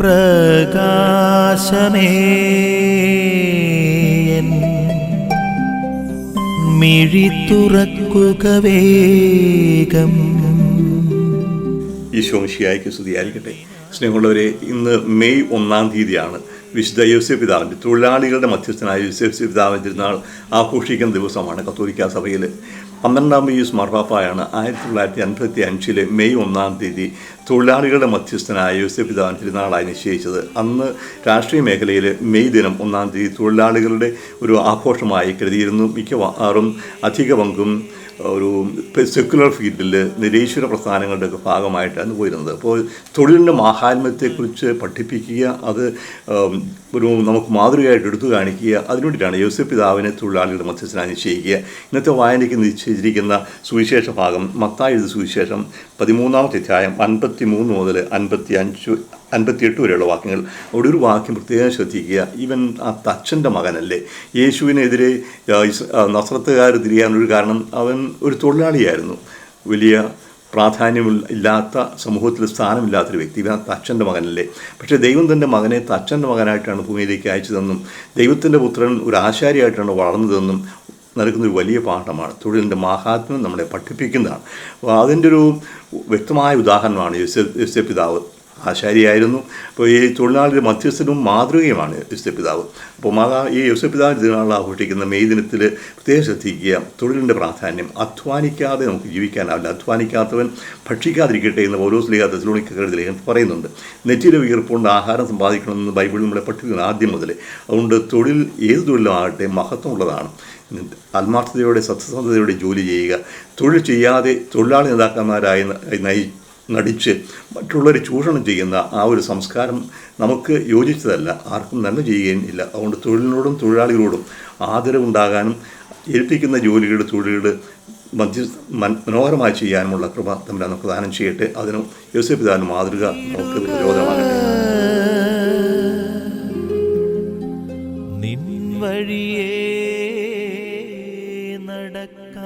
പ്രകാശമേ. മിഴി വേഗം. ഈശോ മിഷിയായിക്ക് സ്തുതിയായിരിക്കട്ടെ. സ്നേഹമുള്ളവരെ ഇന്ന് മെയ് ഒന്നാം തീയതിയാണ് വിശുദ്ധ യോസഫ് പിതാവിന്റെ തൊഴിലാളികളുടെ മധ്യസ്ഥനായ യോസഫ് പിതാവിന്റെ തിരുനാൾ ആഘോഷിക്കുന്ന ദിവസമാണ് കത്തോലിക്ക സഭയിൽ പന്ത്രണ്ടാം പീസ് മാർപ്പാപ്പായാണ് ആയിരത്തി തൊള്ളായിരത്തി അൻപത്തി അഞ്ചിലെ മെയ് ഒന്നാം തീയതി തൊഴിലാളികളുടെ മധ്യസ്ഥനായ യോസഫ് പിതാവിൻ തിരുനാളായി നിശ്ചയിച്ചത്. അന്ന് രാഷ്ട്രീയ മേഖലയിൽ മെയ് ദിനം ഒന്നാം തീയതി തൊഴിലാളികളുടെ ഒരു ആഘോഷമായി കരുതിയിരുന്നു. മിക്കവാറും അധിക പങ്കും ഒരു സെക്കുലർ ഫീൽഡിൽ നിരീശ്വര പ്രസ്ഥാനങ്ങളുടെയൊക്കെ ഭാഗമായിട്ടാണ് പോയിരുന്നത്. അപ്പോൾ തൊഴിലിന്റെ മാഹാത്മ്യത്തെക്കുറിച്ച് പഠിപ്പിക്കുക അത് ഒരു നമുക്ക് മാതൃകയായിട്ട് എടുത്തു കാണിക്കുക അതിനുവേണ്ടിയിട്ടാണ് യോസഫ് പിതാവിനെ തൊഴിലാളികളുടെ മധ്യസ്ഥനായി നിശ്ചയിക്കുക. ഇന്നത്തെ വായനയ്ക്ക് നിശ്ചയിച്ചിരിക്കുന്ന സുവിശേഷ ഭാഗം മത്തായത് സുവിശേഷം പതിമൂന്നാമത്തെ അധ്യായം അൻപത്തി മൂന്ന് മുതൽ അൻപത്തി അഞ്ച് അൻപത്തിയെട്ട് വരെയുള്ള വാക്യങ്ങൾ. അവിടെ ഒരു വാക്യം പ്രത്യേകം ശ്രദ്ധിക്കുക. ഇവൻ ആ തച്ചന്റെ മകനല്ലേ. യേശുവിനെതിരെ നസ്രത്തുകാർ തിരിയാനൊരു കാരണം അവൻ ഒരു തൊഴിലാളിയായിരുന്നു. വലിയ പ്രാധാന്യമില്ല ഇല്ലാത്ത സമൂഹത്തിൽ സ്ഥാനമില്ലാത്തൊരു വ്യക്തി. ഇവൻ തച്ചന്റെ മകനല്ലേ. പക്ഷേ ദൈവം തന്റെ മകനെ തച്ചന്റെ മകനായിട്ടാണ് ഭൂമിയിലേക്ക് അയച്ചതെന്നും ദൈവത്തിന്റെ പുത്രൻ ഒരു ആശാരിയായിട്ടാണ് വളർന്നതെന്നും നൽകുന്ന ഒരു വലിയ പാഠമാണ്. തൊഴിലിന്റെ മഹാത്മ്യം നമ്മളെ പഠിപ്പിക്കുന്നതാണ്. അപ്പോൾ അതിന്റെ ഒരു വ്യക്തമായ ഉദാഹരണമാണ് യോസഫ് പിതാവ്. ആശാരിയായിരുന്നു. അപ്പോൾ ഈ തൊഴിലാളിയുടെ മധ്യസ്ഥനും മാതൃകയുമാണ് യോസഫ് പിതാവ്. അപ്പോൾ മാതാ ഈ യോസഫ് പിതാവ് ദിനങ്ങൾ ആഘോഷിക്കുന്ന മെയ് ദിനത്തിൽ പ്രത്യേകം ശ്രദ്ധിക്കുക. തൊഴിലിന്റെ പ്രാധാന്യം അധ്വാനിക്കാതെ നമുക്ക് ജീവിക്കാനാവില്ല. അധ്വാനിക്കാത്തവൻ ഭക്ഷിക്കാതിരിക്കട്ടെ എന്ന് ഓരോ സ്ലീഹ തെസ്ലോണിക്കരുടെ പറയുന്നുണ്ട്. നെറ്റിയിലെ വിയർപ്പുകൊണ്ട് ആഹാരം സമ്പാദിക്കണമെന്ന് ബൈബിളിൽ നമ്മളെ പഠിപ്പിക്കുന്നു ആദ്യം മുതൽ അതുകൊണ്ട് തൊഴിൽ ഏത് തൊഴിലുമാകട്ടെ മഹത്വമുള്ളതാണ്. ആത്മാർത്ഥതയോടെ സത്യസന്ധതയോടെ ജോലി ചെയ്യുക. തൊഴിൽ ചെയ്യാതെ തൊഴിലാളി നേതാക്കന്മാരായി നയി നടിച്ച് മറ്റുള്ളവരെ ചൂഷണം ചെയ്യുന്ന ആ ഒരു സംസ്കാരം നമുക്ക് യോജിച്ചതല്ല. ആർക്കും നന്മ ചെയ്യുകയും ഇല്ല. അതുകൊണ്ട് തൊഴിലിനോടും തൊഴിലാളികളോടും ആദരവുണ്ടാകാനും ഏൽപ്പിക്കുന്ന ജോലികളുടെ തൊഴിലുകൾ മധ്യ മനോഹരമായി ചെയ്യാനുമുള്ള കൃപ തമ്മിൽ നമുക്ക് ദാനം ചെയ്യട്ടെ. അതിനും യോസഫ് മാതൃക നമുക്ക് പ്രചോദനമാകട്ടെ. വഴിയെ